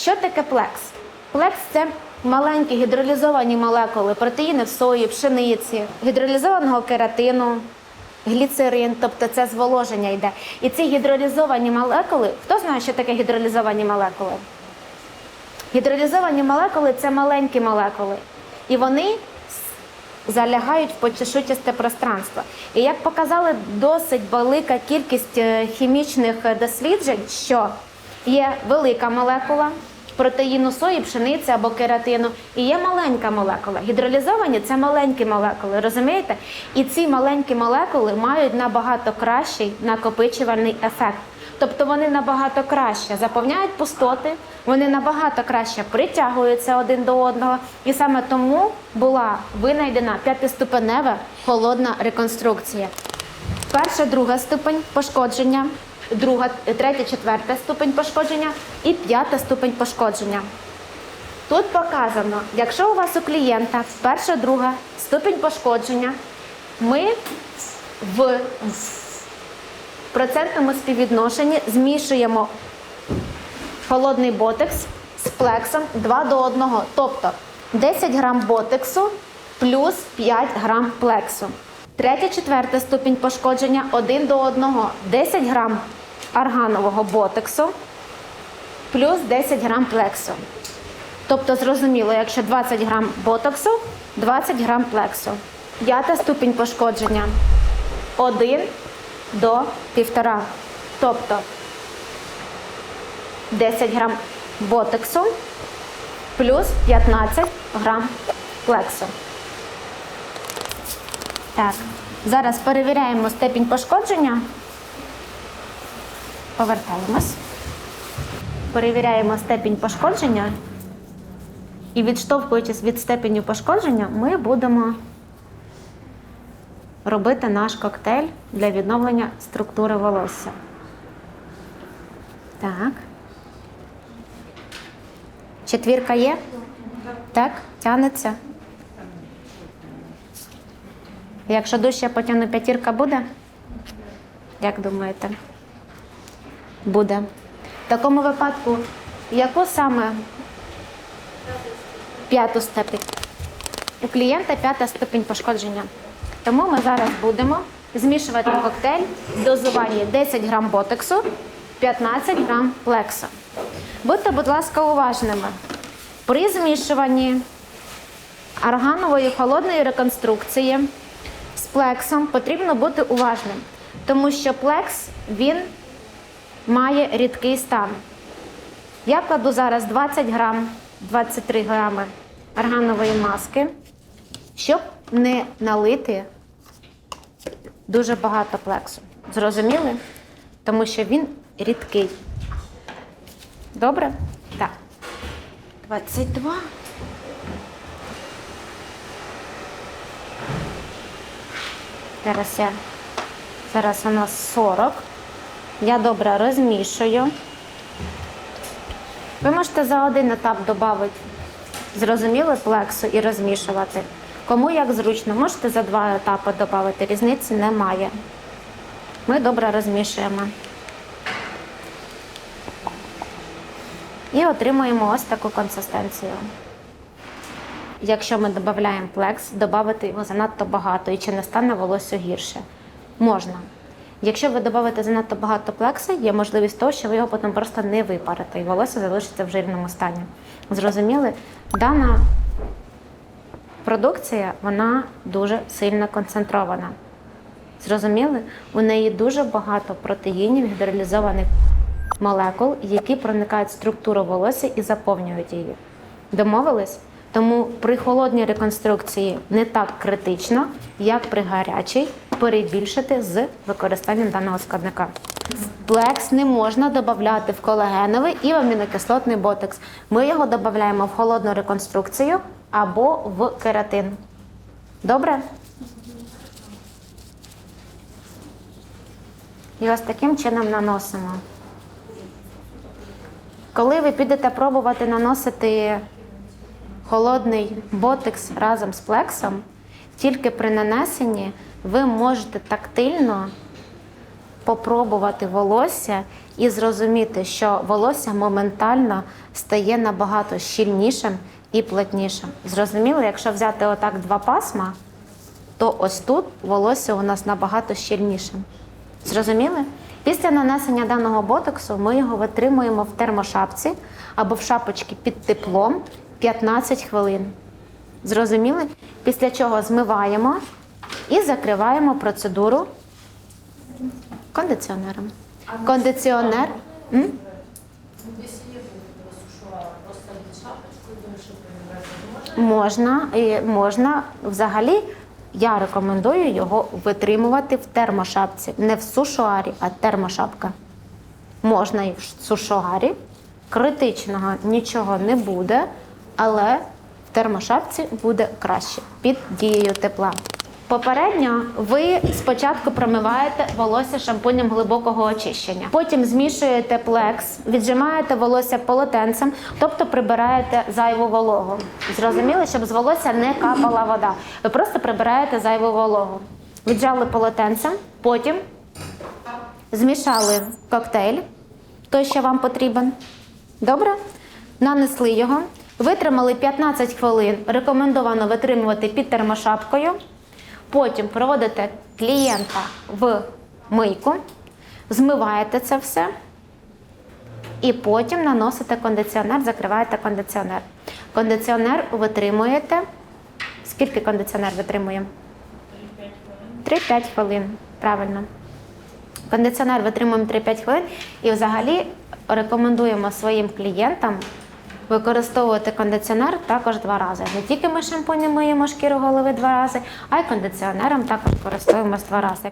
Що таке плекс? Плекс це маленькі гідролізовані молекули протеїни в сої, пшениці, гідролізованого кератину, гліцерин, тобто це зволоження йде. І ці гідролізовані молекули, хто знає, що таке гідролізовані молекули? Гідролізовані молекули це маленькі молекули. І вони залягають в почешутісте пространство. І як показали досить велика кількість е, хімічних е, досліджень, що є велика молекула протеїну сої, пшениці або кератину, і є маленька молекула. Гідролізовані це маленькі молекули, розумієте? І ці маленькі молекули мають набагато кращий накопичувальний ефект. Тобто вони набагато краще заповняють пустоти, вони набагато краще притягуються один до одного. І саме тому була винайдена п'ятиступенева холодна реконструкція. Перша, друга ступень пошкодження, друга, третя, четверта ступень пошкодження і п'ята ступень пошкодження. Тут показано, якщо у вас у клієнта перша, друга ступень пошкодження, ми в процентному співвідношенні змішуємо холодний ботекс з плексом 2 до 1. Тобто 10 грам ботексу плюс 5 грам плексу. Третя, четверта ступінь пошкодження 1 до 1. 10 грам арганового ботексу плюс 10 грам плексу. Тобто, зрозуміло, якщо 20 грам ботоксу, 20 грам плексу. П'ята ступінь пошкодження 1 до 1,5. Тобто 10 грам ботексу плюс 15 грам плексу. Так, зараз перевіряємо степінь пошкодження. Повертаємось. Перевіряємо степінь пошкодження. І відштовхуючись від степені пошкодження, ми будемо робити наш коктейль для відновлення структури волосся. Так. Четвірка є? Так, тянеться. Якщо дужче потягну п'ятірка буде? Як думаєте? Буде. В такому випадку, яку саме п'яту степень? У клієнта п'ята ступінь пошкодження. Тому ми зараз будемо змішувати коктейль в дозуванні 10 грам ботексу, 15 грам плексу. Будьте, будь ласка, уважними. При змішуванні органової холодної реконструкції з плексом потрібно бути уважним, тому що плекс він має рідкий стан. Я кладу зараз 20 грам, 23 грами органової маски, щоб не налити дуже багато плексу. Зрозуміли? Тому що він рідкий. Добре? Так. 22. Зараз я. Зараз у нас 40. Я добре розмішую. Ви можете за один етап додати, зрозуміли, плексу і розмішувати. Кому як зручно, можете за два етапи додати, різниці немає. Ми добре розмішуємо. І отримуємо ось таку консистенцію. Якщо ми додаємо плекс, додати його занадто багато і чи не стане волосся гірше? Можна. Якщо ви додаєте занадто багато плекса, є можливість того, що ви його потім просто не випарите, і волосся залишиться в жирному стані. Зрозуміли? Дана продукція вона дуже сильно концентрована. Зрозуміли? У неї дуже багато протеїнів, гідролізованих молекул, які проникають в структуру волосся і заповнюють її. Домовились? Тому при холодній реконструкції не так критично, як при гарячій, перебільшити з використанням даного складника. Плекс не можна додати в колагеновий і в амінокислотний ботекс. Ми його додаємо в холодну реконструкцію або в кератин. Добре? І ось таким чином наносимо. Коли ви підете пробувати наносити холодний ботекс разом з плексом, тільки при нанесенні ви можете тактильно попробувати волосся і зрозуміти, що волосся моментально стає набагато щільнішим і плотнішим. Зрозуміло, якщо взяти отак два пасма, то ось тут волосся у нас набагато щільнішим. Зрозуміли? Після нанесення даного ботоксу ми його витримуємо в термошапці або в шапочці під теплом 15 хвилин. Зрозуміли? Після чого змиваємо і закриваємо процедуру кондиціонером. Кондиціонер. М? Можна, і можна взагалі. Я рекомендую його витримувати в термошапці, не в сушуарі, а термошапка. Можна і в сушуарі. Критичного нічого не буде, але в термошапці буде краще під дією тепла. Попередньо ви спочатку промиваєте волосся шампунем глибокого очищення. Потім змішуєте плекс, віджимаєте волосся полотенцем, тобто прибираєте зайву вологу. Зрозуміли, щоб з волосся не капала вода. Ви просто прибираєте зайву вологу. Віджали полотенцем, потім змішали коктейль, той, що вам потрібен. Добре? Нанесли його, витримали 15 хвилин. Рекомендовано витримувати під термошапкою. Потім проводите клієнта в мийку, змиваєте це все. І потім наносите кондиціонер, закриваєте кондиціонер. Кондиціонер витримуєте. Скільки кондиціонер витримує? 3-5 хвилин. Правильно. Кондиціонер витримуємо 3-5 хвилин і взагалі рекомендуємо своїм клієнтам використовувати кондиціонер також два рази. Не тільки ми шампунем миємо шкіру голови два рази, а й кондиціонером також користуємося два рази.